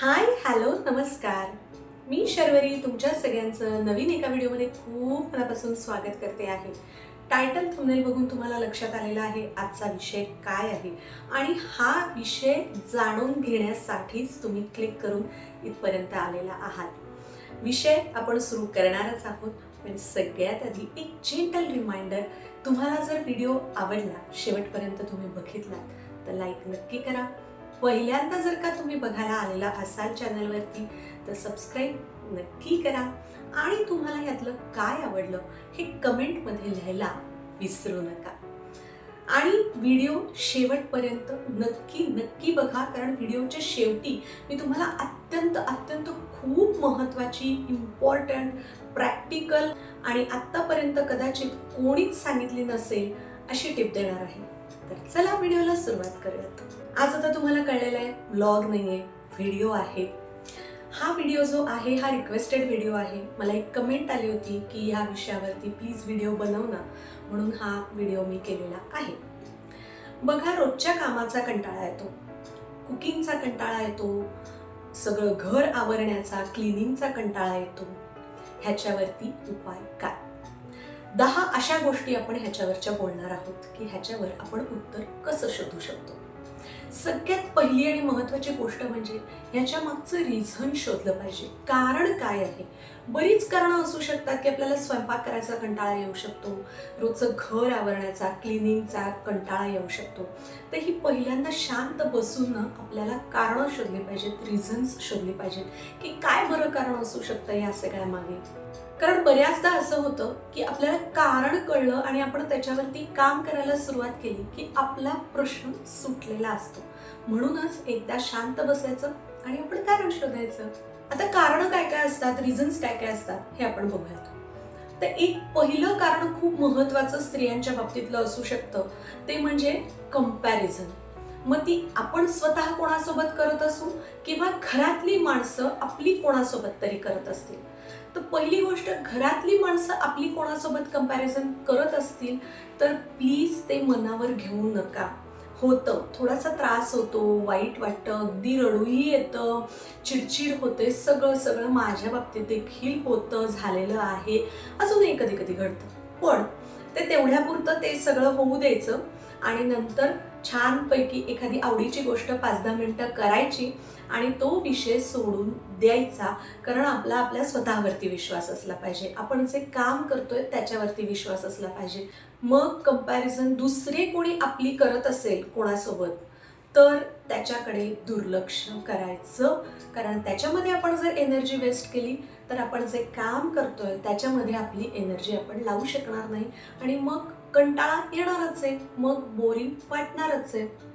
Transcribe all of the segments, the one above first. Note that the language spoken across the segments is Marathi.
हाय हॅलो नमस्कार. मी शर्वरी तुमच्या सगळ्यांचं नवीन एका व्हिडिओमध्ये खूप मनापासून स्वागत करते आहे. टायटल थंबनेल बघून तुम्हाला लक्षात आलेला आहे आजचा विषय काय आहे? आणि हा विषय जाणून घेण्यासाठीच तुम्ही क्लिक करून इथपर्यंत आलेला आहात. विषय आपण सुरू करणारच आहोत पण सगळ्यात आधी एक जेंटल रिमाइंडर तुम्हाला जर व्हिडिओ आवडला शेवटपर्यंत तुम्ही बघितलात तर लाईक नक्की करा. पहिल्यांदा जर का तुम्ही बघायला आलेला असाल चॅनलवरती तर सबस्क्राईब नक्की करा. आणि तुम्हाला यातलं काय आवडलं हे कमेंटमध्ये लिहायला विसरू नका. आणि व्हिडिओ शेवटपर्यंत नक्की नक्की बघा कारण व्हिडिओच्या शेवटी मी तुम्हाला अत्यंत अत्यंत खूप महत्त्वाची इम्पॉर्टंट प्रॅक्टिकल आणि आत्तापर्यंत कदाचित कोणीच सांगितली नसेल अशी टिप देणार आहे. तर चला व्हिडिओला सुरुवात करूयात आज आता तुम्हाला कळलेलं आहे ब्लॉग नाही आहे व्हिडिओ आहे. हा व्हिडिओ जो आहे हा रिक्वेस्टेड व्हिडिओ आहे. मला एक कमेंट आली होती की ह्या विषयावरती प्लीज व्हिडिओ बनव ना म्हणून हा व्हिडिओ मी केलेला आहे. बघा रोजच्या कामाचा कंटाळा येतो. कुकिंगचा कंटाळा येतो. सगळं घर आवरण्याचा क्लिनिंगचा कंटाळा येतो. ह्याच्यावरती उपाय काय? दहा अशा गोष्टी आपण ह्याच्यावरच्या बोलणार आहोत की ह्याच्यावर आपण उत्तर कसं शोधू शकतो? सगळ्यात पहिली आणि महत्वाची गोष्ट म्हणजे ह्याच्या मागचं रिझन शोधलं पाहिजे. कारण काय आहे? बरीच कारणं असू शकतात की आपल्याला स्वयंपाक करायचा कंटाळा येऊ शकतो रोजचं घर आवरण्याचा क्लिनिंगचा कंटाळा येऊ शकतो. तर ही पहिल्यांदा शांत बसून ना आपल्याला कारणं शोधली पाहिजेत रिझन्स शोधली पाहिजेत की काय बरं कारण असू शकतं या सगळ्या मागे. कारण बऱ्याचदा असं होतं की आपल्याला कारण कळलं आणि आपण त्याच्यावरती काम करायला सुरुवात केली की आपला प्रश्न सुटलेला असतो. म्हणूनच एकदा शांत बसायचं आणि आपण कारण शोधायचं. आता कारण काय काय असतात? रिझन्स काय काय असतात? हे आपण बघूयात. तर एक पहिलं कारण खूप महत्वाचं स्त्रियांच्या बाबतीतलं असू शकतं. ते म्हणजे कंपॅरिझन मग ती आपण स्वतः कोणासोबत करत असू किंवा घरातली माणसं आपली कोणासोबत तरी करत असतील? तर पहिली गोष्ट घरातली माणसं आपली कोणासोबत कंपॅरिझन करत असतील तर प्लीज ते मनावर घेऊ नका. होतं. थोडासा त्रास होतो वाईट वाटतं अगदी रडूही येतं चिडचिड होते सगळं सगळं माझ्या बाबतीत देखील होतं झालेलं आहे. अजूनही कधी कधी घडतं. पण ते तेवढ्यापुरतं ते सगळं होऊ द्यायचं आणि नंतर छानपैकी एखादी आवडीची गोष्ट पाच दहा मिनटं करायची आणि तो विषय सोडून द्यायचा कारण आपला आपल्या स्वतःवरती विश्वास असला पाहिजे. आपण जे काम करतोय त्याच्यावरती विश्वास असला पाहिजे. मग कंपॅरिझन दुसरे कोणी आपली करत असेल कोणासोबत तर त्याच्याकडे दुर्लक्ष करायचं. कारण त्याच्यामध्ये आपण जर एनर्जी वेस्ट केली तर आपण जे काम करतोय त्याच्यामध्ये आपली एनर्जी आपण लावू शकणार नाही. आणि मग कंटाळा येणारच आहे मग बोरिंग वाटणारच आहे.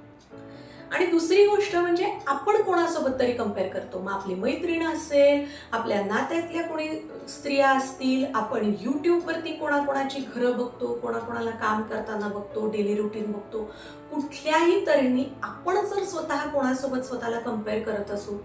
आणि दुसरी गोष्ट म्हणजे आपण कोणासोबत तरी कंपेअर करतो. मग आपली मैत्रीण असेल आपल्या नात्यातल्या कोणी स्त्रिया असतील आपण यूट्यूबवरती कोणाकोणाची घरं बघतो कोणाकोणाला काम करताना बघतो डेली रुटीन बघतो. कुठल्याही तऱ्हेने आपण जर स्वतः कोणासोबत स्वतःला कंपेअर करत असू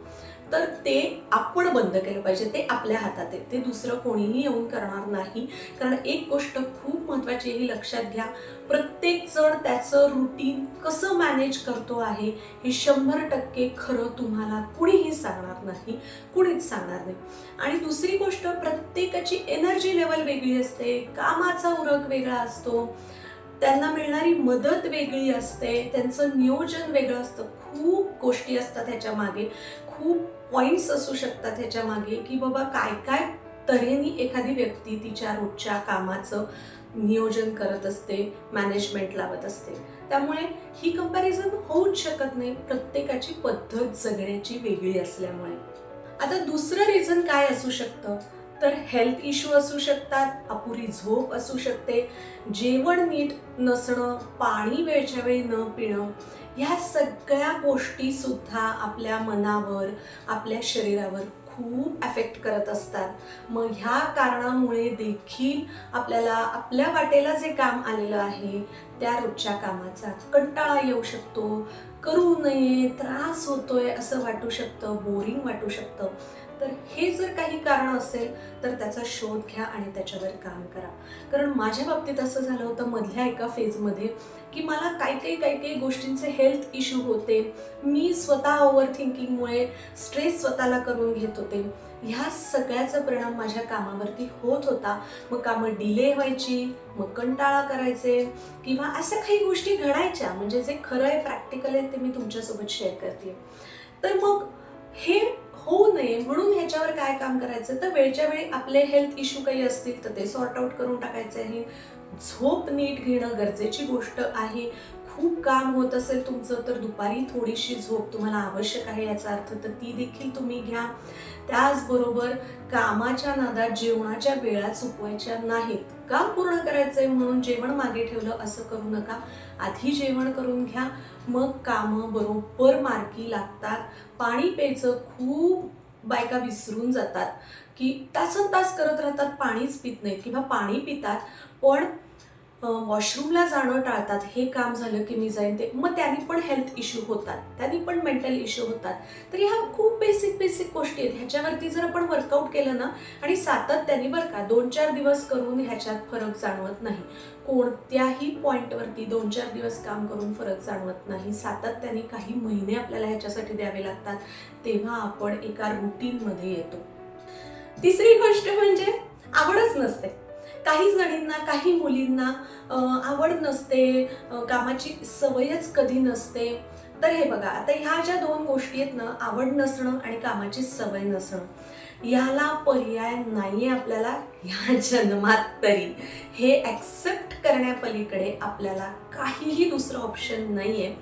तर ते आपण बंद केलं पाहिजे ते आपल्या हातात आहे. ते दुसरं कोणीही येऊन करणार नाही. कारण एक गोष्ट खूप महत्त्वाची ही लक्षात घ्या. प्रत्येक जण त्याचं रुटीन कसं मॅनेज करतो आहे हे शंभर टक्के खरं तुम्हाला कुणीही सांगणार नाही कुणीच सांगणार नाही. आणि दुसरी गोष्ट प्रत्येकाची एनर्जी लेवल वेगळी असते कामाचा उरक वेगळा असतो त्यांना मिळणारी मदत वेगळी असते त्यांचं नियोजन वेगळं असतं खूप गोष्टी असतात ह्याच्या मागे. खूप पॉईंट्स असू शकतात ह्याच्या मागे की बाबा काय काय तऱ्हेने एखादी व्यक्ती तिच्या रोजच्या कामाचं नियोजन करत असते मॅनेजमेंट लावत असते. त्यामुळे ही कंपॅरिझन होऊच शकत नाही. प्रत्येकाची पद्धत जगण्याची वेगळी असल्यामुळे. आता दुसरं रिझन काय असू शकतं? तर हेल्थ इश्यू असू शकतात अपुरी झोप असू शकते जेवण नीट नसणं पाणी वेळच्या वेळी न पिणं ह्या सगळ्या गोष्टी सुद्धा आपल्या मनावर आपल्या शरीरावर खूप अफेक्ट करत असतात. मग ह्या कारणामुळे देखील आपल्याला आपल्या वाटेला जे काम आलेलं आहे त्या रोजच्या कामाचा कंटाळा येऊ शकतो. करू नये त्रास होतोय असं वाटू शकतं बोरिंग वाटू शकतं. तर हे जर काही कारण असेल तर त्याचा शोध घ्या आणि त्याच्यावर काम करा. कारण माझ्या बाबतीत असं झालं होतं मधल्या एका फेजमध्ये की मला काही काही काही काही गोष्टींचे हेल्थ इश्यू होते. मी स्वतः ओव्हर थिंकिंगमुळे स्ट्रेस स्वतःला करून घेत होते. ह्या सगळ्याचा परिणाम माझ्या कामावरती होत होता. मग कामं डिले व्हायची मग कंटाळा करायचे किंवा अशा काही गोष्टी घडायच्या म्हणजे जे खरं आहे प्रॅक्टिकल आहे ते मी तुमच्यासोबत शेअर करते. तर मग हे होऊ नये. म्हणून ह्याच्यावर काय काम करायचं? तर वेळच्या वेळी आपले हेल्थ इश्यू काही असतील तर ते सॉर्ट आउट करून टाकायचे आहे. झोप नीट घेणं गरजेची गोष्ट आहे. खूप काम होत असेल तुमचं तर दुपारी थोडीशी झोप तुम्हाला आवश्यक आहे याचा अर्थ तर ती देखील तुम्ही घ्या. त्याचबरोबर कामाच्या नादात जेवणाच्या वेळा चुकवायच्या नाहीत. काम पूर्ण करायचंय म्हणून जेवण मागे ठेवलं असं करू नका. आधी जेवण करून घ्या. मग कामं बरोबर मार्गी लागतात. पाणी प्यायचं खूप बायका विसरून जातात. की तासन तास करत राहतात पाणीच पित नाहीत. किंवा पाणी पितात पण वॉशरूमला जाणं टाळतात. हे काम झालं की मी जाईन ते. मग त्यांनी पण हेल्थ इश्यू होतात. त्यांनी पण मेंटल इश्यू होतात. तर ह्या खूप बेसिक बेसिक गोष्टी आहेत. ह्याच्यावरती जर आपण वर्कआउट केलं ना आणि सातत्याने बरं का दोन चार दिवस करून ह्याच्यात फरक जाणवत नाही. कोणत्याही पॉईंटवरती दोन चार दिवस काम करून फरक जाणवत नाही. सातत्याने काही महिने आपल्याला ह्याच्यासाठी द्यावे लागतात. तेव्हा आपण एका रुटीनमध्ये येतो. तिसरी गोष्ट म्हणजे आवडच नसते. काही जणींना काही मुलींना आवड नसते कामाची सवयच कधी नसते. तर हे बघा आता ह्या ज्या दोन गोष्टी आहेत ना आवड नसणं आणि कामाची सवय नसणं. याला पर्याय नाही आपल्याला ह्या जन्मात तरी. हे ॲक्सेप्ट करण्यापलीकडे आपल्याला काहीही दुसरं ऑप्शन नाही आहे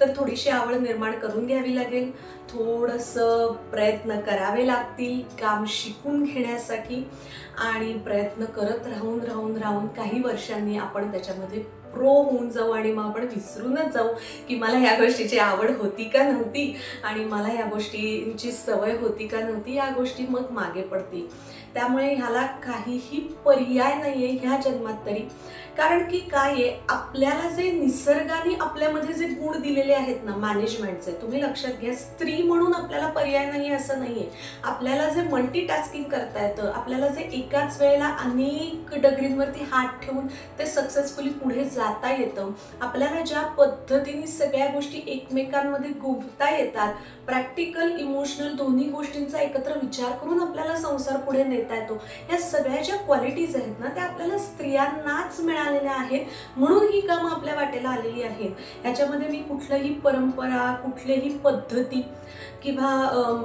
तर थोडीशी आवड निर्माण करून घ्यावी लागेल. थोडंसं प्रयत्न करावे लागतील काम शिकून घेण्यासाठी. आणि प्रयत्न करत राहून राहून राहून काही वर्षांनी आपण त्याच्यामध्ये प्रो होऊन जाऊ आणि मग आपण विसरूनच जाऊ की मला ह्या गोष्टीची आवड होती का नव्हती आणि मला ह्या गोष्टींची सवय होती का नव्हती या गोष्टी मग मागे पडतील. त्यामुळे ह्याला काहीही पर्याय नाही आहे ह्या जन्मात तरी. कारण की काय आहे आपल्याला जे निसर्गाने आपल्यामध्ये जे गुण दिलेले आहेत ना मॅनेजमेंटचे तुम्ही लक्षात घ्या स्त्री म्हणून आपल्याला पर्याय नाही असं नाहीये. आपल्याला जे मल्टीटास्किंग करता येतं आपल्याला जे एकाच वेळेला अनेक डगरींवरती हात ठेवून ते सक्सेसफुली पुढे जाता येतं. आपल्याला ज्या पद्धतीने सगळ्या गोष्टी एकमेकांमध्ये गुंफता येतात प्रॅक्टिकल इमोशनल दोन्ही गोष्टींचा एकत्र विचार करून आपल्याला संसार पुढे नेता येतो या सगळ्या ज्या क्वालिटीज आहेत ना त्या आपल्याला स्त्रियांनाच मिळालेल्या आहेत म्हणून ही कामं आपल्या वाटेला आलेली आहेत. याच्यामध्ये मी कुठलंही परंपरा कुठल्याही पद्धती किंवा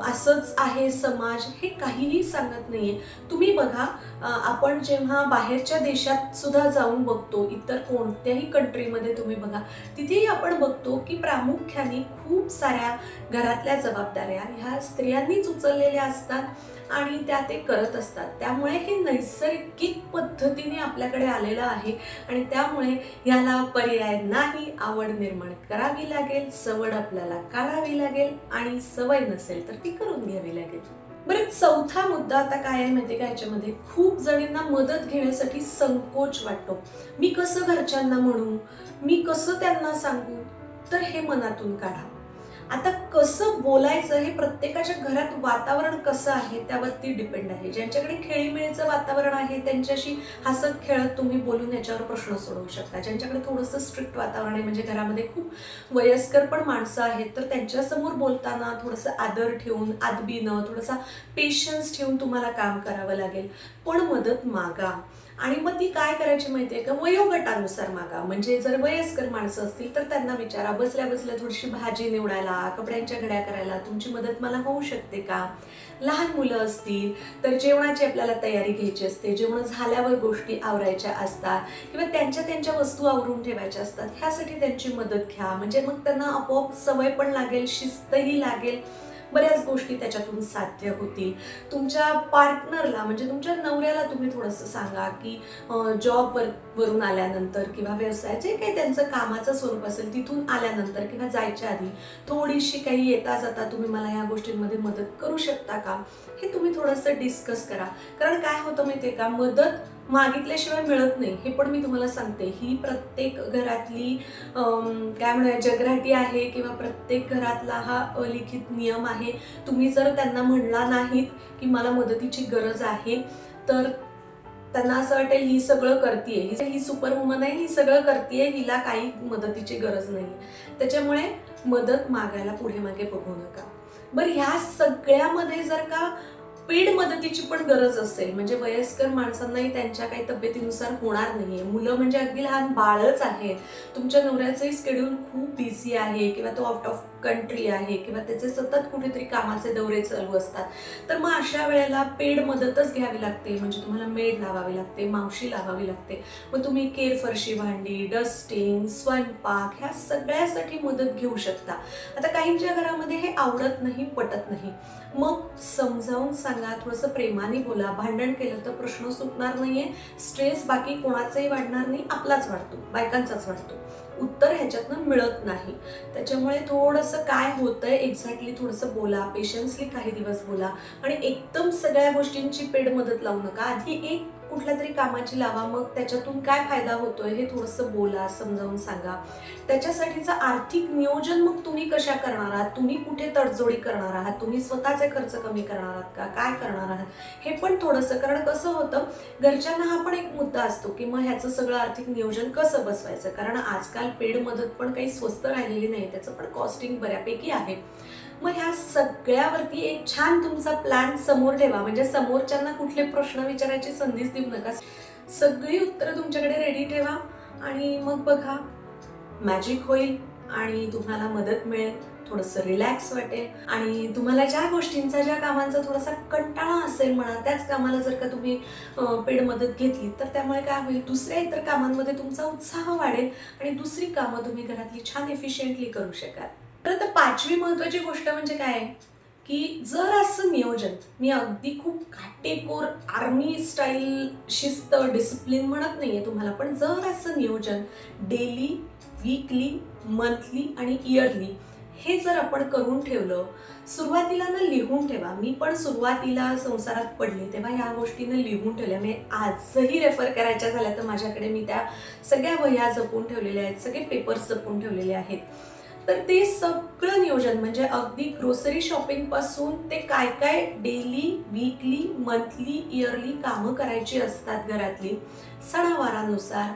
असंच आहे समाज हे काहीही सांगत नाहीये. तुम्ही बघा आपण जेव्हा बाहेरच्या देशात सुद्धा जाऊन बघतो इतर कोणत्याही कंट्रीमध्ये तुम्ही बघा तिथेही आपण बघतो की प्रामुख्याने खूप साऱ्या घरातल्या जबाबदाऱ्या ह्या स्त्रियांनीच उचललेल्या असतात आणि त्या ते करत असतात. त्यामुळे हे नैसर्गिक पद्धतीने आपल्याकडे आलेलं आहे आणि त्यामुळे ह्याला पर्याय नाही आवड निर्माण करावी लागेल सवड आपल्याला काढावी लागेल आणि सवय नसेल तर ती करून घ्यावी लागेल. बरं चौथा मुद्दा आता काय आहे माहिती का याच्यामध्ये? खूप जणींना मदत घेण्यासाठी संकोच वाटतो. मी कसं घरच्यांना म्हणू? मी कसं त्यांना सांगू? तर हे मनातून काढा. आता कसं बोलायचं हे प्रत्येकाच्या घरात वातावरण कसं आहे त्यावरती डिपेंड आहे. ज्यांच्याकडे खेळीमेळीचं वातावरण आहे त्यांच्याशी हसत खेळत तुम्ही बोलून याच्यावर प्रश्न सोडवू शकता. ज्यांच्याकडे थोडंसं स्ट्रिक्ट वातावरण आहे म्हणजे घरामध्ये खूप वयस्कर पण माणसं आहेत तर त्यांच्यासमोर बोलताना थोडंसं आदर ठेवून आदबीनं थोडासा पेशन्स ठेवून तुम्हाला काम करावं लागेल. पण मदत मागा. आणि मग ती काय करायची माहितीये का? वयोगटानुसार मागा. म्हणजे जर वयस्कर माणसं असतील तर त्यांना विचारा बसल्या बसल्या थोडीशी भाजी निवडायला कपड्यांच्या घड्या करायला तुमची मदत मला होऊ शकते का? लहान मुलं असतील तर जेवणाची आपल्याला तयारी घ्यायची असते जेवण झाल्यावर गोष्टी आवरायच्या असतात किंवा त्यांच्या त्यांच्या वस्तू आवरून ठेवायच्या असतात. ह्यासाठी त्यांची मदत घ्या. म्हणजे मग त्यांना आपोआप सवय पण लागेल शिस्तही लागेल. बऱ्याच गोष्टी त्याच्यातून साध्य होतील. तुमच्या पार्टनरला म्हणजे तुमच्या नवऱ्याला तुम्ही थोडंसं सांगा की जॉब वर वरून आल्यानंतर किंवा व्यवसाय जे काही त्यांचं कामाचं स्वरूप असेल तिथून आल्यानंतर किंवा जायच्या आधी थोडीशी काही येता जाता तुम्ही मला ह्या गोष्टींमध्ये मदत करू शकता का? हे तुम्ही थोडंसं डिस्कस करा. कारण काय होतं माहिती आहे का? मदत मागितल्याशिवाय मिळत नाही हे पण मी तुम्हाला सांगते. ही प्रत्येक घरातली काय म्हणूया जगराटी आहे किंवा प्रत्येक घरातला हा अलिखित नियम आहे तुम्ही जर त्यांना म्हणला नाहीत की मला मदतीची गरज आहे तर त्यांना असं वाटेल ही सगळं करते ही ही सुपर वुमन आहे ही सगळं करते हिला काही मदतीची गरज नाही. त्याच्यामुळे मदत मागायला पुढे मागे बघू नका. बरं ह्या सगळ्यामध्ये जर का पेड मदतीची पण गरज असेल. म्हणजे वयस्कर माणसांनाही त्यांच्या काही तब्येतीनुसार होणार नाहीये. मुलं म्हणजे अगदी लहान बाळच आहे तुमच्या नवऱ्याचंही स्केड्यूल खूप बिझी आहे किंवा तो आउट ऑफ कंट्री आहे किंवा त्याचे सतत कुठेतरी कामाचे दौरे चालू असतात. तर मग अशा वेळेला पेड मदतच घ्यावी लागते. म्हणजे तुम्हाला मेड लावावी लागते मावशी लावावी लागते. मग तुम्ही केर फरशी भांडी डस्टिंग स्वयंपाक ह्या सगळ्यासाठी मदत घेऊ शकता. आता काहींच्या घरामध्ये हे आवडत नाही पटत नाही. मग समजावून सांगा थोडंसं प्रेमाने बोला. भांडण केलं तर प्रश्न सुटणार नाहीये. स्ट्रेस बाकी कोणाचाही वाढणार नाही. आपलाच वाढतो. बायकांचाच वाढतो. उत्तर ह्याच्यातनं मिळत नाही. त्याच्यामुळे थोडंसं काय होतं आहे एक्झॅक्टली थोडंसं बोला पेशन्सली काही दिवस बोला. आणि एकदम सगळ्या गोष्टींची पेड मदत लावू नका. आधी एक कुठल्या तरी कामाची लावा मग त्याच्यातून काय फायदा होतोय हे थोडंसं बोला समजावून सांगा. त्याच्यासाठीचं आर्थिक नियोजन मग तुम्ही कशा करणार आहात? तुम्ही कुठे तडजोडी करणार आहात? तुम्ही स्वतःचे खर्च कमी करणार आहात का? काय करणार आहात? हे पण थोडंसं कारण कसं होतं घरच्यांना हा पण एक मुद्दा असतो की मग ह्याचं सगळं आर्थिक नियोजन कसं बसवायचं? कारण आजकाल पेड मदत पण काही स्वस्त राहिलेली नाही त्याचं पण कॉस्टिंग बऱ्यापैकी आहे. मग ह्या सगळ्यावरती एक छान तुमचा प्लॅन समोर ठेवा. म्हणजे समोरच्यांना कुठले प्रश्न विचारायची संधीच देऊ नका. सगळी उत्तरं तुमच्याकडे रेडी ठेवा. आणि मग बघा मॅजिक होईल आणि तुम्हाला मदत मिळेल. थोडंसं रिलॅक्स वाटेल. आणि तुम्हाला ज्या गोष्टींचा ज्या कामांचा थोडासा कंटाळा असेल म्हणा त्याच कामाला जर का तुम्ही पेड मदत घेतली तर त्यामुळे काय होईल? दुसऱ्या इतर कामांमध्ये तुमचा उत्साह वाढेल आणि दुसरी कामं तुम्ही घरातली छान एफिशियंटली करू शकाल. तर आता पाचवी महत्वाची गोष्ट म्हणजे काय? की जर असं नियोजन मी अगदी खूप काटेकोर आर्मी स्टाईल शिस्त डिसिप्लिन म्हणत नाहीये तुम्हाला पण जर असं नियोजन डेली वीकली मंथली आणि इयरली हे जर आपण करून ठेवलं सुरुवातीला ना लिहून ठेवा. मी पण सुरुवातीला संसारात पडले तेव्हा या गोष्टीनं लिहून ठेवल्या. म्हणजे आजही रेफर करायच्या झाल्या तर माझ्याकडे मी त्या सगळ्या वह्या जपून ठेवलेल्या आहेत सगळे पेपर्स जपून ठेवलेले आहेत. तर ते सगळं नियोजन म्हणजे अगदी ग्रोसरी शॉपिंगपासून ते काय काय डेली वीकली मंथली इयरली कामं करायची असतात घरातली. सणावारानुसार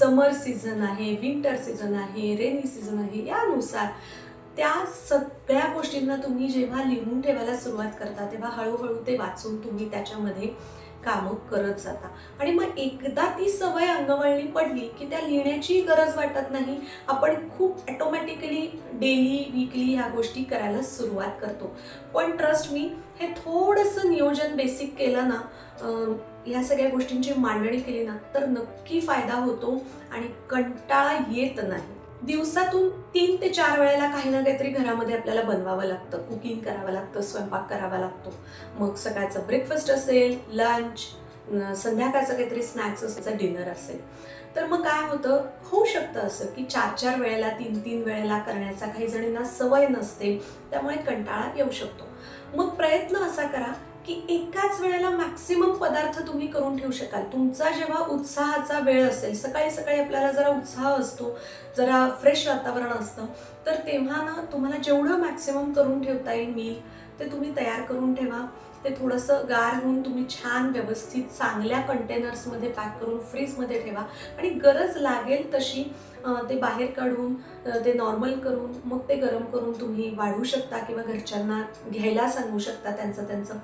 समर सीझन आहे विंटर सीझन आहे रेनी सीझन आहे यानुसार त्या सगळ्या गोष्टींना तुम्ही जेव्हा लिहून ठेवायला सुरुवात करता तेव्हा हळूहळू ते वाचून तुम्ही त्याच्यामध्ये कामं करत जाता. आणि मग एकदा ती सवय अंगवळणी पडली की त्या लिहिण्याची गरज वाटत नाही. आपण खूप ॲटोमॅटिकली डेली वीकली ह्या गोष्टी करायला सुरुवात करतो. पण ट्रस्ट मी हे थोडंसं नियोजन बेसिक केलं ना ह्या सगळ्या गोष्टींची मांडणी केली ना तर नक्की फायदा होतो आणि कंटाळा येत नाही. दिवसातून तीन ते चार वेळेला काही ना काहीतरी घरामध्ये आपल्याला बनवावं लागतं. कुकिंग करावं लागतं स्वयंपाक करावा लागतो. मग सकाळचं ब्रेकफास्ट असेल लंच संध्याकाळचं काहीतरी स्नॅक्स असेल डिनर असेल. तर मग काय होतं होऊ शकतं असं की चार चार वेळेला तीन तीन वेळेला करण्याचा काही जणींना सवय नसते त्यामुळे कंटाळा येऊ शकतो. मग प्रयत्न असा करा की एकाच वेळेला मॅक्सिमम पदार्थ तुम्ही करून ठेवू शकाल. तुमचा जेव्हा उत्साहाचा वेळ असेल सकाळी सकाळी आपल्याला जरा उत्साह असतो जरा फ्रेश वातावरण असतं तर तेव्हा ना तुम्हाला जेवढं मॅक्सिमम करून ठेवता येईल मील ते तुम्ही तयार करून ठेवा. ते थोडंसं गार होऊन तुम्ही छान व्यवस्थित चांगल्या कंटेनर्समध्ये पॅक करून फ्रीजमध्ये ठेवा. आणि गरज लागेल तशी ते बाहेर काढून ते नॉर्मल करून मग ते गरम करून तुम्ही वाढवू शकता किंवा घरच्यांना घ्यायला सांगू शकता त्यांचं त्यांचं.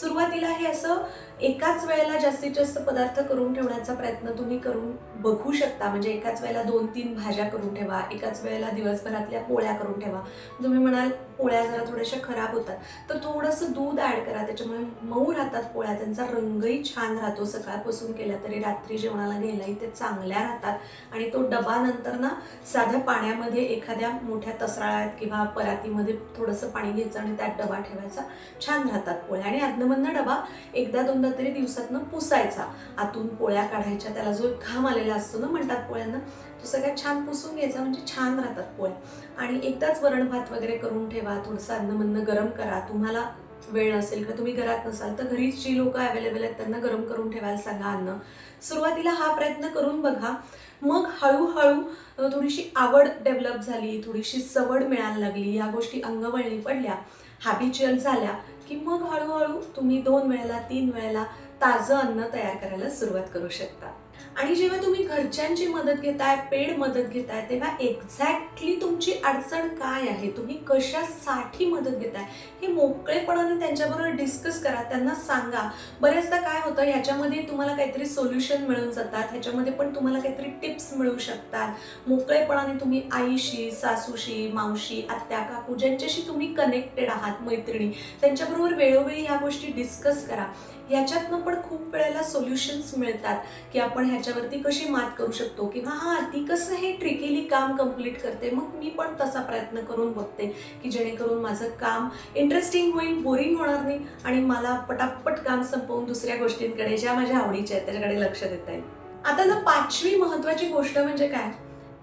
सुरुवातीला हे असं एकाच वेळेला जास्तीत जास्त पदार्थ करून ठेवण्याचा प्रयत्न तुम्ही करून बघू शकता. म्हणजे एकाच वेळेला दोन तीन भाज्या करून ठेवा एकाच वेळेला दिवसभरातल्या पोळ्या करून ठेवा. तुम्ही म्हणाल पोळ्या जरा थोड्याशा खराब होतात. तर थोडंसं दूध ॲड करा त्याच्या त्याच्यामुळे मऊ राहतात पोळ्या त्यांचा रंगही छान राहतो. सकाळपासून केल्या तरी रात्री जेवणाला घ्यायलाही ते चांगल्या राहतात. आणि तो डबा नंतर ना साध्या पाण्यामध्ये एखाद्या मोठ्या तसराळ्यात किंवा परातीमध्ये थोडंसं पाणी घ्यायचं आणि त्यात डबा ठेवायचा. छान राहतात पोळ्या. आणि आदनमधनं डबा एकदा दोनदा तरी दिवसातनं पुसायचा. आतून पोळ्या काढायच्या. त्याला जो घाम आलेला असतो ना म्हणतात पोळ्यांना तो सगळ्यात छान पुसून घ्यायचा म्हणजे छान राहतात पोळ्या. आणि एकदाच वरण भात वगैरे करून ठेवा. थोडंसं अन्नमन्न गरम करा. तुम्हाला वेळ नसेल किंवा तुम्ही घरात नसाल तर घरीच जी लोक अवेलेबल आहेत त्यांना गरम करून ठेवायला सांगा अन्न. सुरुवातीला हा प्रयत्न करून बघा. मग हळूहळू थोडीशी आवड डेव्हलप झाली थोडीशी सवड मिळायला लागली या गोष्टी अंगवळणी पडल्या हॅबिच्युअल झाल्या की मग हळूहळू तुम्ही दोन वेळेला तीन वेळेला ताजं अन्न तयार करायला सुरुवात करू शकता. आणि जेव्हा तुम्ही घरच्यांची मदत घेताय पेड मदत घेताय तेव्हा एक्झॅक्टली तुमची अडचण काय आहे? तुम्ही कशासाठी मदत घेताय? हे मोकळेपणाने त्यांच्याबरोबर डिस्कस करा. त्यांना सांगा. बऱ्याचदा काय होतं ह्याच्यामध्ये तुम्हाला काहीतरी सोल्युशन मिळून जातात. ह्याच्यामध्ये पण तुम्हाला काहीतरी टिप्स मिळू शकतात. मोकळेपणाने तुम्ही आईशी सासूशी मावशी आत्या काकू ज्यांच्याशी तुम्ही कनेक्टेड आहात मैत्रिणी त्यांच्याबरोबर वेळोवेळी ह्या गोष्टी डिस्कस करा. ह्याच्यातनं पण खूप वेळेला सोल्युशन्स मिळतात की आपण ह्याच्या त्याच्यावरती कशी मात करू शकतो? किंवा हा ती कसं हे ट्रिकेली काम कंप्लीट करते? मग मी पण तसा प्रयत्न करून बघते की जेणेकरून माझं काम इंटरेस्टिंग होईल बोरिंग होणार नाही आणि मला पटापट काम संपवून दुसऱ्या गोष्टींकडे ज्या माझ्या आवडीच्या आहेत त्याच्याकडे लक्ष देता येईल. आता ना पाचवी महत्वाची गोष्ट म्हणजे काय?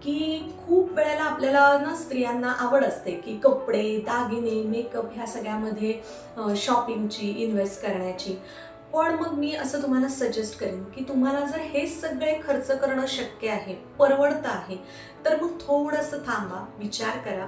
की खूप वेळेला आपल्याला ना स्त्रियांना आवड असते की कपडे दागिने मेकअप ह्या सगळ्यामध्ये शॉपिंगची इन्व्हेस्ट करण्याची. पण मग मी असं तुम्हाला सजेस्ट करेन की तुम्हाला जर हे सगळे खर्च करणं शक्य आहे परवडतं आहे तर मग थोडंसं थांबा विचार करा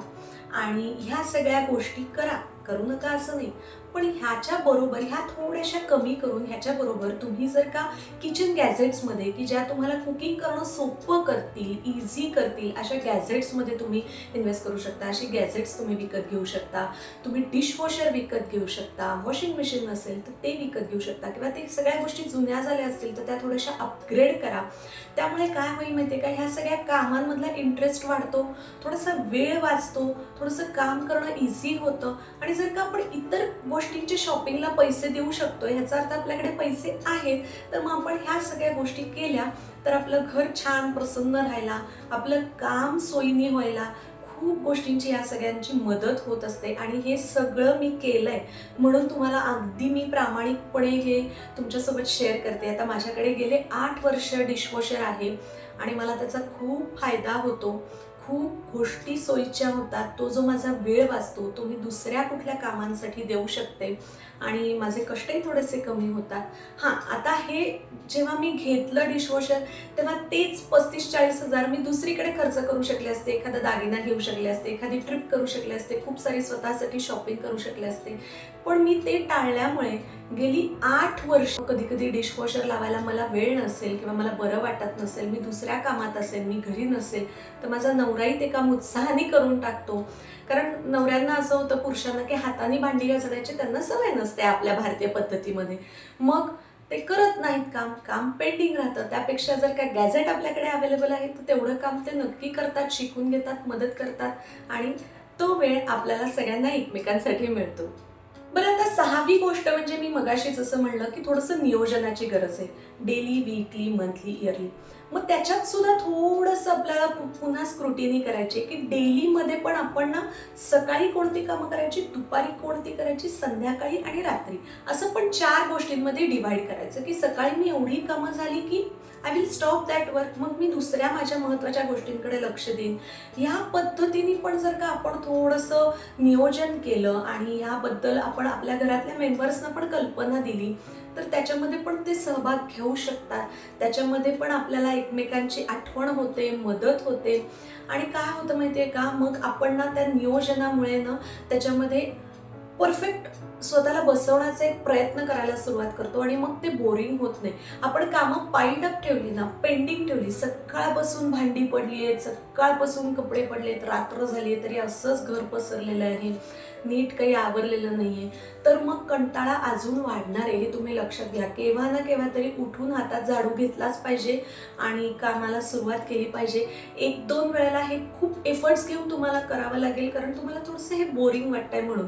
आणि ह्या सगळ्या गोष्टी करा. करू नका असं नाही. पण ह्याच्या बरोबर ह्या थोड्याशा कमी करून ह्याच्या बरोबर तुम्ही जर का किचन गॅझेट्समध्ये की ज्या तुम्हाला कुकिंग करणं सोपं करतील इझी करतील अशा गॅझेट्समध्ये तुम्ही इन्व्हेस्ट करू शकता. अशी गॅझेट्स तुम्ही विकत घेऊ शकता. तुम्ही डिशवॉशर विकत घेऊ शकता. वॉशिंग मशीन नसेल तर ते विकत घेऊ शकता. किंवा ते सगळ्या गोष्टी जुन्या झाल्या असतील तर त्या थोड्याशा अपग्रेड करा. त्यामुळे काय होईल माहिती आहे का? ह्या सगळ्या कामांमधला इंटरेस्ट वाढतो. थोडासा वेळ वाचतो. थोडंसं काम करणं इझी होतं. आणि जर का आपण इतर गोष्टींच्या शॉपिंगला पैसे देऊ शकतो. ह्याचा अर्थ आपल्याकडे पैसे आहेत. तर मग आपण ह्या सगळ्या गोष्टी केल्या तर आपलं घर छान प्रसन्न राहायला आपलं काम सोयीने व्हायला. खूप गोष्टींची या सगळ्यांची मदत होत असते. आणि हे सगळं मी केलं आहे म्हणून तुम्हाला अगदी मी प्रामाणिकपणे हे तुमच्यासोबत शेअर करते. आता माझ्याकडे गेले आठ वर्ष डिशवॉशर आहे आणि मला त्याचा खूप फायदा होतो. खूप गोष्टी सोयीच्या होतात. तो जो माझा वेळ वाचतो तो मी दुसऱ्या कुठल्या कामांसाठी देऊ शकते आणि माझे कष्टही थोडेसे कमी होतात. हां आता हे जेव्हा मी घेतलं डिशवॉशर तेव्हा तेच पस्तीस चाळीस हजार मी दुसरीकडे खर्च करू शकले असते. एखादा दागिना घेऊ शकले असते एखादी ट्रिप करू शकले असते खूप सारी स्वतःसाठी शॉपिंग करू शकले असते. पण मी ते टाळल्यामुळे गेली आठ वर्ष कधी कधी डिशवॉशर लावायला मला वेळ नसेल किंवा मला बरं वाटत नसेल मी दुसऱ्या कामात असेल मी घरी नसेल तर माझा नवराही ते काम उत्साहाने करून टाकतो. कारण नवऱ्यांना असं होतं पुरुषांना की हाताने भांडी घासण्याची त्यांना सवय नसते आपल्या भारतीय पद्धतीमध्ये. मग ते करत नाहीत काम काम पेंडिंग राहतं. त्यापेक्षा जर काय गॅझेट आपल्याकडे अवेलेबल आहे तर तेवढं काम ते नक्की करतात शिकून घेतात मदत करतात आणि तो वेळ आपल्याला सगळ्यांना एकमेकांसाठी मिळतो. बरं आता सहावी गोष्ट म्हणजे मी मगाशीच असं म्हणलं की थोडंसं नियोजनाची गरज आहे. डेली वीकली मंथली इयरली मग त्याच्यात सुद्धा थोडंसं आपल्याला पुन्हा स्क्रुटिनी करायची की डेलीमध्ये पण आपण ना सकाळी कोणती कामं करायची दुपारी कोणती करायची संध्याकाळी आणि रात्री. असं पण चार गोष्टींमध्ये डिव्हाइड करायचं की सकाळी मी एवढी कामं झाली की I will stop that work. मग मी दुसऱ्या माझ्या महत्त्वाच्या गोष्टींकडे लक्ष देईन. ह्या पद्धतीने पण जर का आपण थोडंसं नियोजन केलं आणि ह्याबद्दल आपण आपल्या घरातल्या मेंबर्सना पण कल्पना दिली तर त्याच्यामध्ये पण ते सहभाग घेऊ शकतात. त्याच्यामध्ये पण आपल्याला एकमेकांची आठवण होते मदत होते. आणि काय होतं माहिती आहे का? मग आपण ना त्या नियोजनामुळे ना त्याच्यामध्ये परफेक्ट स्वतःला बसवण्याचा एक प्रयत्न करायला सुरुवात करतो आणि मग ते बोरिंग होत नाही. आपण कामं पाईल्ड अप ठेवली ना पेंडिंग ठेवली सकाळपासून भांडी पडली आहेत सकाळपासून कपडे पडले आहेत रात्र झाली आहे तरी असंच घर पसरलेलं आहे. नीट काही आवरलेलं नाही आहे तर मग कंटाळा अजून वाढणार आहे हे तुम्ही लक्षात घ्या. केव्हा ना केव्हा तरी उठून हातात झाडू घेतलाच पाहिजे आणि कामाला सुरुवात केली पाहिजे. एक दोन वेळेला हे खूप एफर्ट्स घेऊन तुम्हाला करावं लागेल कारण तुम्हाला थोडंसं हे बोरिंग वाटतंय म्हणून.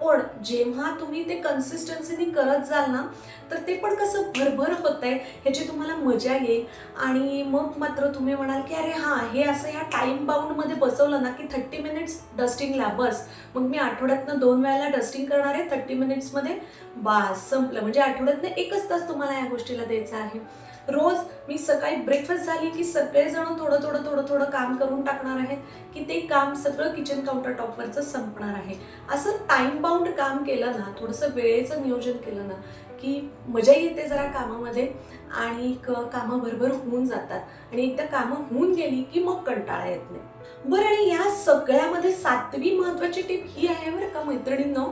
पण जेव्हा तुम्ही ते कन्सिस्टन्सीने करत जाल ना तर ते पण कसं भरभर होत आहे ह्याची तुम्हाला मजा येईल. आणि मग मात्र तुम्ही म्हणाल की अरे हां हे असं ह्या टाईम बाउंडमध्ये बसवलं ना की थर्टी मिनिट्स डस्टिंगला बस. मग मी आठवड्यातनं दोन वेळेला डस्टिंग करणार आहे थर्टी मिनिट्समध्ये बास संपलं. म्हणजे आठवड्यातनं एकच तास तुम्हाला या गोष्टीला द्यायचा आहे. रोज मी सकाळी ब्रेकफास्ट झाली की सगळेजण थोडं थोडं थोडं थोडं काम करून टाकणार आहेत की ते काम सगळं किचन काउंटर टॉपवरचं संपणार आहे. असं टाइम बाउंड काम केलं ना थोडंसं वेळेचं नियोजन केलं ना की मजा येते जरा कामामध्ये आणि कामं भरभर होऊन जातात. आणि एकदा कामं होऊन गेली की मग कंटाळा येत नाही. बरं आणि या सगळ्यामध्ये सातवी महत्त्वाची टीप ही आहे बरं का मैत्रिणींनो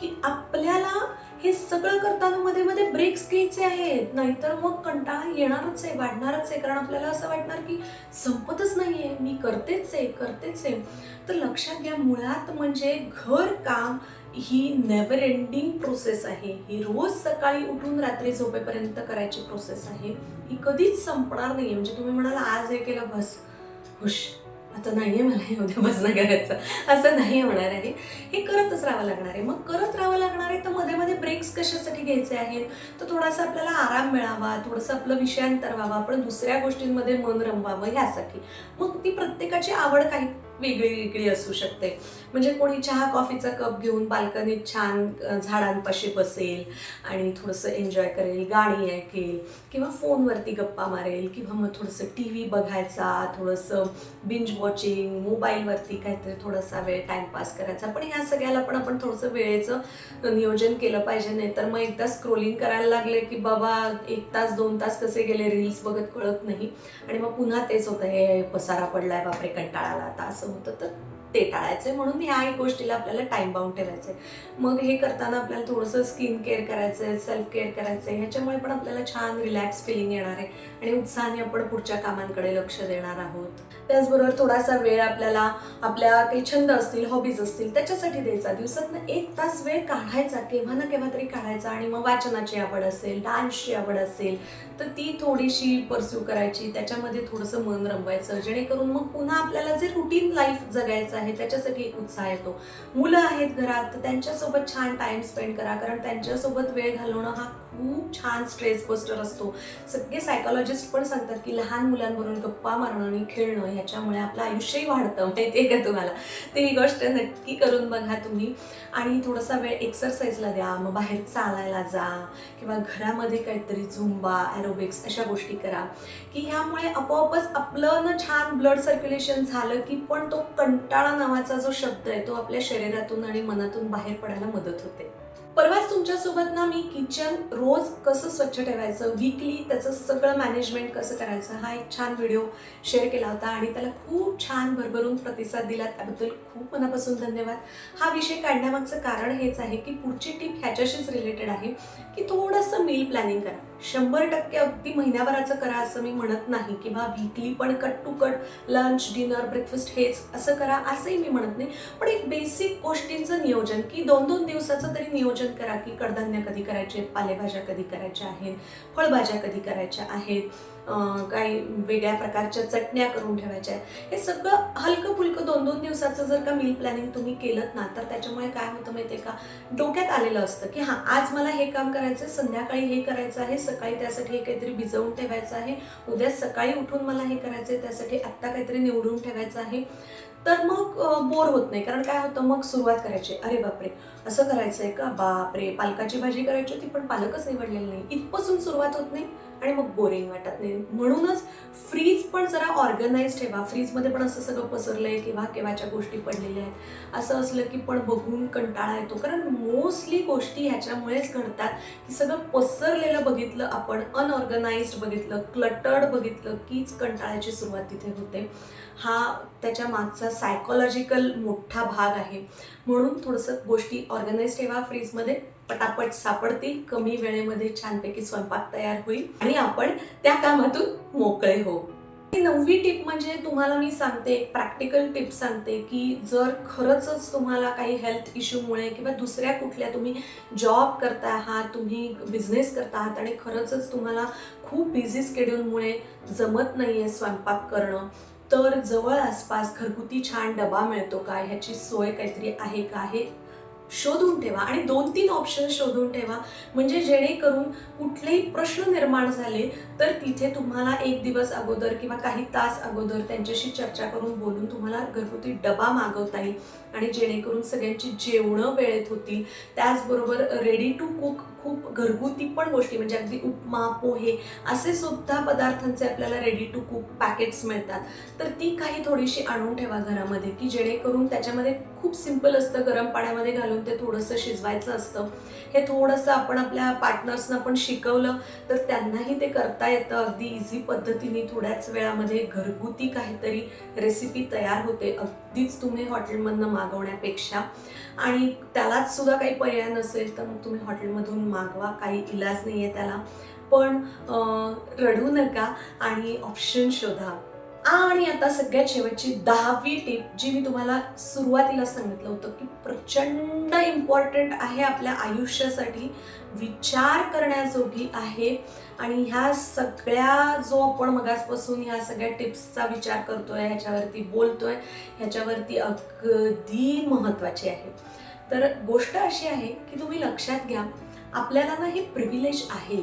की आपल्याला हे सगळं करताना मध्ये मध्ये ब्रेक्स घ्यायचे आहेत. नाहीतर मग कंटाळा येणारच आहे वाढणारच आहे. कारण आपल्याला असं वाटणार की संपतच नाहीये. मी करतेच आहे करतेच आहे. तर लक्षात घ्या मुळात म्हणजे घर काम ही नेवर एंडिंग प्रोसेस आहे. ही रोज सकाळी उठून रात्री झोपेपर्यंत करायची प्रोसेस आहे. ही कधीच संपणार नाही म्हणजे तुम्ही म्हणाल आज हे केलं बस. हुश. आता नाहीये मला हे बसणं करायचं. असं नाही होणार आहे. हे करतच राहावं लागणार आहे. मग करत राहावं लागणार आहे तर मध्ये मध्ये ब्रेक्स कशासाठी घ्यायचे आहेत? तर थोडासा आपल्याला आराम मिळावा थोडंसं आपलं विषयांतर व्हावं आपण दुसऱ्या गोष्टींमध्ये मन रमवावं ह्यासाठी. मग ती प्रत्येकाची आवड काही वेगळी वेगळी असू शकते. म्हणजे कोणी चहा कॉफीचा कप घेऊन बाल्कनीत छान झाडांपाशी बसेल आणि थोडंसं एन्जॉय करेल गाणी ऐकेल किंवा फोनवरती गप्पा मारेल किंवा मग थोडंसं टी व्ही बघायचा थोडंसं बिंज वॉचिंग मोबाईलवरती काहीतरी थोडासा वेळ टाइमपास करायचा. पण ह्या सगळ्याला पण आपण थोडंसं वेळेचं नियोजन केलं पाहिजे. नाही तर मग एकदा स्क्रोलिंग करायला लागले की बाबा एक तास दोन तास कसे गेले रील्स बघत कळत नाही. आणि मग पुन्हा तेच होतं हे पसारा पडलाय बापरे कंटाळाला आता असं होतं तर. ते टाळायचंय म्हणून एक गोष्टीला आपल्याला टाइम बाउंड ठेवायचंय. मग हे करताना आपल्याला थोडंसं स्किन केअर करायचंय सेल्फ केअर करायचंय ह्याच्यामुळे पण आपल्याला छान रिलॅक्स फिलिंग येणार आहे. आणि उत्साहाने आपण पुढच्या कामांकडे लक्ष देणार आहोत. त्याचबरोबर थोडासा वेळ आपल्याला आपल्या काही छंद असतील हॉबीज असतील त्याच्यासाठी द्यायचा. दिवसातनं एक तास वेळ काढायचा केव्हा ना केव्हा तरी काढायचा आणि मग वाचनाची आवड असेल डान्सची आवड असेल तर ती थोडीशी परस्यू करायची. त्याच्यामध्ये थोडंसं मन रमवायचं. जेणेकरून मग पुन्हा आपल्याला जे रुटीन लाईफ जगायचं आहे त्याच्यासाठी एक उत्साह येतो. मुलं आहेत घरात तर त्यांच्यासोबत छान टाइम स्पेंड करा. कारण त्यांच्यासोबत वेळ घालवणं हा खूप छान स्ट्रेस बस्टर असतो. सगळे सायकॉलॉजिस्ट पण सांगतात की लहान मुलांबरोबर गप्पा मारणं आणि खेळणं ह्याच्यामुळे आपलं आयुष्यही वाढतं माहिती आहे का तुम्हाला? ते ही गोष्ट नक्की करून बघा तुम्ही. आणि थोडासा वेळ एक्सरसाइजला द्या मग बाहेर चालायला जा किंवा घरामध्ये काहीतरी झुंबा ॲरोबिक्स अशा गोष्टी करा. की ह्यामुळे आपोआपच आपलं ना छान ब्लड सर्क्युलेशन झालं की पण तो कंटाळा नावाचा जो शब्द आहे तो आपल्या शरीरातून आणि मनातून बाहेर पडायला मदत होते. परवाच तुमच्यासोबत ना मी किचन रोज कसं स्वच्छ ठेवायचं वीकली त्याचं सगळं मॅनेजमेंट कसं करायचं हा एक छान व्हिडिओ शेअर केला होता आणि त्याला खूप छान भरभरून प्रतिसाद दिला. त्याबद्दल खूप मनापासून धन्यवाद. हा विषय काढण्यामागचं कारण हेच आहे की पुढची टीप ह्याच्याशीच रिलेटेड आहे की थोडंसं मील प्लॅनिंग करा. शंभर टक्के अगदी महिन्याभराचं करा असं मी म्हणत नाही किंवा वीकली पण cut to cut lunch dinner breakfast हेच असं करा असंही मी म्हणत नाही. पण एक बेसिक गोष्टींचं नियोजन की दोन दोन दिवसाचं तरी नियोजन करा की कडधान्य कधी करायचे पालेभाज्या कधी करायच्या आहेत फळभाज्या कधी करायच्या आहेत काही वेगळ्या प्रकारच्या चटण्या करून ठेवायच्या आहेत. हे सगळं हलकं फुलकं दोन दोन दिवसाचं जर का मील प्लॅनिंग तुम्ही केलं ना तर त्याच्यामुळे काय होतं माहितीये का? डोक्यात आलेलं असतं की हां आज मला हे काम करायचं आहे संध्याकाळी हे करायचं आहे सकाळी त्यासाठी हे काहीतरी भिजवून ठेवायचं आहे उद्या सकाळी उठून मला हे करायचं आहे त्यासाठी आत्ता काहीतरी निवडून ठेवायचं आहे. तर मग बोर होत नाही. कारण काय होतं मग सुरुवात करायची. अरे बापरे असं करायचंय का? बापरे पालकाची भाजी करायची होती पण पालकच निवडलेलं नाही. इथपासून सुरुवात होत नाही. आणि मग बोरिंग वाटत नाही. म्हणूनच फ्रीज पण जरा ऑर्गनाईज ठेवा. फ्रीजमध्ये पण असं सगळं पसरलं आहे किंवा केव्हाच्या गोष्टी पडलेल्या आहेत. असं असलं की पण बघून कंटाळा येतो. कारण मोस्टली गोष्टी ह्याच्यामुळेच घडतात की सगळं पसरलेलं बघितलं आपण अनऑर्गनाइज्ड बघितलं क्लटर्ड बघितलं कीच कंटाळ्याची सुरुवात तिथे होते. हा त्याच्या मागचा सायकोलॉजिकल मोठा भाग आहे. म्हणून थोडंसं गोष्टी ऑर्गनाईज ठेवा फ्रीजमध्ये पटापट सापडतील. कमी वेळेमध्ये छानपैकी स्वयंपाक तयार होईल आणि आपण त्या कामातून मोकळे हो नववी टिप म्हणजे तुम्हाला मी सांगते एक प्रॅक्टिकल टिप सांगते की जर खरंच तुम्हाला काही हेल्थ इश्यूमुळे किंवा दुसऱ्या कुठल्या तुम्ही जॉब करता आहात तुम्ही बिझनेस करता आहात आणि खरंच तुम्हाला खूप बिझी स्केड्यूलमुळे जमत नाही आहे स्वयंपाक करणं तर जवळ आसपास घरगुती छान डबा मिळतो का? ह्याची सोय काहीतरी आहे का? हे शोधून ठेवा आणि दोन तीन ऑप्शन शोधून ठेवा. म्हणजे जेणेकरून कुठलेही प्रश्न निर्माण झाले तर तिथे तुम्हाला एक दिवस अगोदर किंवा काही तास अगोदर त्यांच्याशी चर्चा करून बोलून तुम्हाला घरगुती डबा मागवता येईल. आणि जेणेकरून सगळ्यांची जेवणं वेळेत होतील. त्याचबरोबर रेडी टू कुक खूप घरगुती पण गोष्टी म्हणजे अगदी उपमा पोहे असे सुद्धा पदार्थांचे आपल्याला रेडी टू कुक पॅकेट्स मिळतात. तर ती काही थोडीशी आणून ठेवा घरामध्ये की जेणेकरून त्याच्यामध्ये खूप सिंपल असतं. गरम पाण्यामध्ये घालून ते थोडंसं शिजवायचं असतं. हे थोडंसं आपण आपल्या पार्टनर्सना पण शिकवलं तर त्यांनाही ते करता येतं. अगदी इझी पद्धतीने थोड्याच वेळामध्ये घरगुती काहीतरी रेसिपी तयार होते. अगदीच तुम्ही हॉटेलमधनं मागवण्यापेक्षा आणि त्यालाच सुद्धा काही पर्याय नसेल तर मग तुम्ही हॉटेलमधून मागवा काही इलाज नाही आहे त्याला. पण रडू नका आणि ऑप्शन शोधा. आणि आता सगळ्यात शेवटची दहावी टीप जी मी तुम्हाला सुरुवातीला सांगितलं होतं की प्रचंड इम्पॉर्टंट आहे आपल्या आयुष्यासाठी विचार करण्याजोगी आहे. आणि ह्या सगळ्या जो आपण मगासपासून ह्या सगळ्या टिप्सचा विचार करतोय ह्याच्यावरती बोलतोय ह्याच्यावरती अगदी महत्त्वाची आहे. तर गोष्ट अशी आहे की तुम्ही लक्षात घ्या आपल्याला ना हे प्रिव्हिलेज आहे.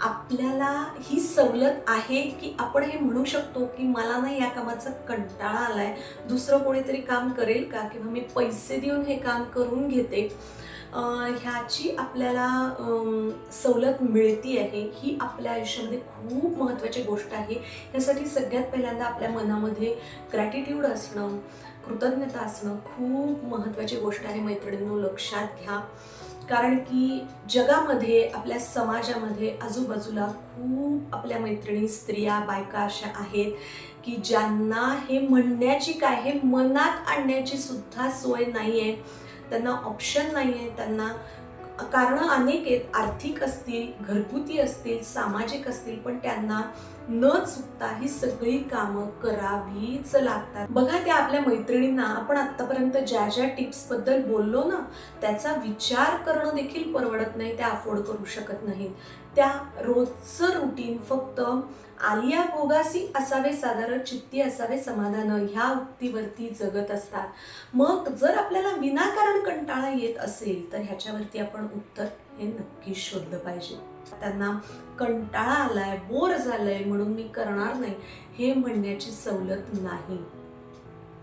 आपल्याला ही सवलत आहे की आपण हे म्हणू शकतो की मला ना या कामाचा कंटाळा आलाय दुसरं कोणीतरी काम करेल का? किंवा मी पैसे देऊन हे काम करून घेते. ह्याची आपल्याला सवलत मिळती आहे ही आपल्या आयुष्यामध्ये खूप महत्त्वाची गोष्ट आहे. यासाठी सगळ्यात पहिल्यांदा आपल्या मनामध्ये ग्रॅटिट्यूड असणं कृतज्ञता असणं खूप महत्त्वाची गोष्ट आहे मैत्रिणींनो लक्षात घ्या. कारण की जगामध्ये आपल्या समाजामध्ये आजूबाजूला खूप आपल्या मैत्रिणी स्त्रिया बायका अशा आहेत की ज्यांना हे म्हणण्याची काय हे मनात आणण्याची सुद्धा सोय नाही आहे त्यांना ऑप्शन नाही आहे त्यांना कारणं अनेक आहेत. आर्थिक असतील घरगुती असतील सामाजिक असतील पण त्यांना न चुकता ही सगळी कामं करावीच लागतात. बघा त्या आपल्या मैत्रिणींना आपण आतापर्यंत ज्या ज्या टिप्सबद्दल बोललो ना त्याचा विचार करणं देखील परवडत नाही त्या अफोर्ड करू शकत नाहीत. त्या रोजचं रुटीन फक्त आलिया भोगासी असावे साधारण चित्ती असावे समाधान ह्या उक्तीवरती जगत असतात. मग जर आपल्याला विनाकारण कंटाळा येत असेल तर ह्याच्यावरती आपण उत्तर हे नक्की शोधलं पाहिजे. त्यांना कंटाळा आलाय बोर झालंय म्हणून मी करणार नाही हे म्हणण्याची सवलत नाही.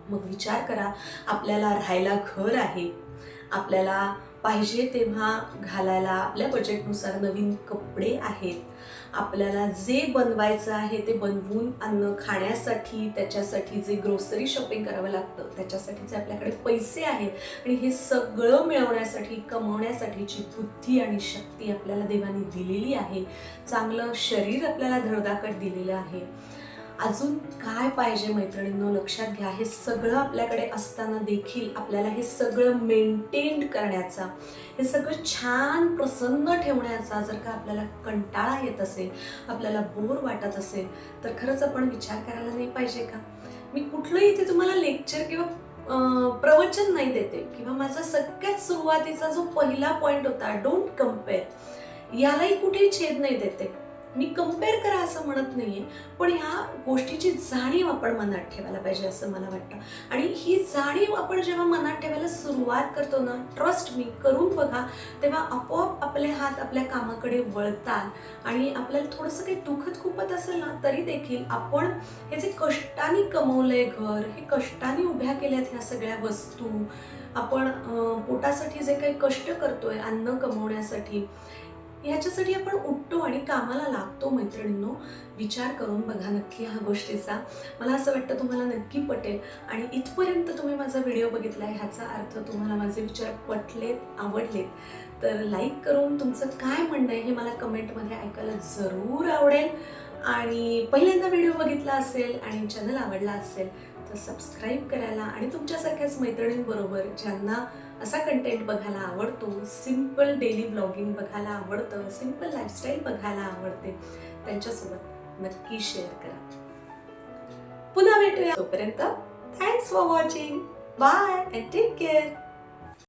मग विचार करा आपल्याला राहायला घर आहे आपल्याला पाहिजे तेव्हा घालायला आपल्या बजेटनुसार नवीन कपडे आहेत. आपल्याला जे बनवायचं आहे ते बनवून अन्न खाण्यासाठी त्याच्यासाठी जे ग्रोसरी शॉपिंग करावं लागतं त्याच्यासाठीचे आपल्याकडे पैसे आहेत आणि हे सगळं मिळवण्यासाठी कमवण्यासाठीची बुद्धी आणि शक्ती आपल्याला देवाने दिलेली आहे. चांगलं शरीर आपल्याला धडधाकट दिलेलं आहे. अजून काय पाहिजे मैत्रिणींनो? लक्षात घ्या हे सगळं आपल्याकडे असताना देखील आपल्याला हे सगळं मेंटेन करण्याचा हे सगळं छान प्रसन्न ठेवण्याचा जर का आपल्याला कंटाळा येत असेल आपल्याला बोर वाटत असेल तर खरंच आपण विचार करायला नाही पाहिजे का? मी कुठलंही इथे तुम्हाला लेक्चर किंवा प्रवचन नाही देते किंवा माझा सगळ्यात सुरुवातीचा जो पहिला पॉईंट होता डोंट कंपेअर यालाही कुठेही छेद नाही देते. मी कंपेअर करा असं म्हणत नाही आहे पण ह्या गोष्टीची जाणीव आपण मनात ठेवायला पाहिजे असं मला वाटतं. आणि ही जाणीव आपण जेव्हा मनात ठेवायला सुरुवात करतो ना ट्रस्ट मी करून बघा तेव्हा आपोआप आपले हात आपल्या कामाकडे वळतात. आणि आपल्याला थोडंसं काही दुखत खुपत असेल ना तरी देखील आपण हे जे कष्टाने कमवलंय घर हे कष्टाने उभ्या केल्यात ह्या सगळ्या वस्तू आपण पोटासाठी जे काही कष्ट करतोय अन्न कमवण्यासाठी ह्याच्यासाठी आपण उठतो आणि कामाला लागतो मैत्रिणींनो. विचार करून बघा नक्की ह्या गोष्टीचा. मला असं वाटतं तुम्हाला नक्की पटेल. आणि इथपर्यंत तुम्ही माझा व्हिडिओ बघितला आहे ह्याचा अर्थ तुम्हाला माझे विचार पटलेत आवडलेत. तर लाईक करून तुमचं काय म्हणणं आहे हे मला कमेंटमध्ये ऐकायला जरूर आवडेल. आणि पहिल्यांदा व्हिडिओ बघितला असेल आणि चॅनल आवडला असेल तर सबस्क्राईब करायला आणि तुमच्यासारख्याच मैत्रिणींबरोबर ज्यांना असा कंटेंट बघायला आवडतो. सिंपल डेली ब्लॉगिंग बघायला आवडतं. सिंपल लाईफस्टाईल बघायला आवडते. त्यांच्यासोबत नक्की शेअर करा. पुन्हा भेटूया. तोपर्यंत thanks for watching bye and take care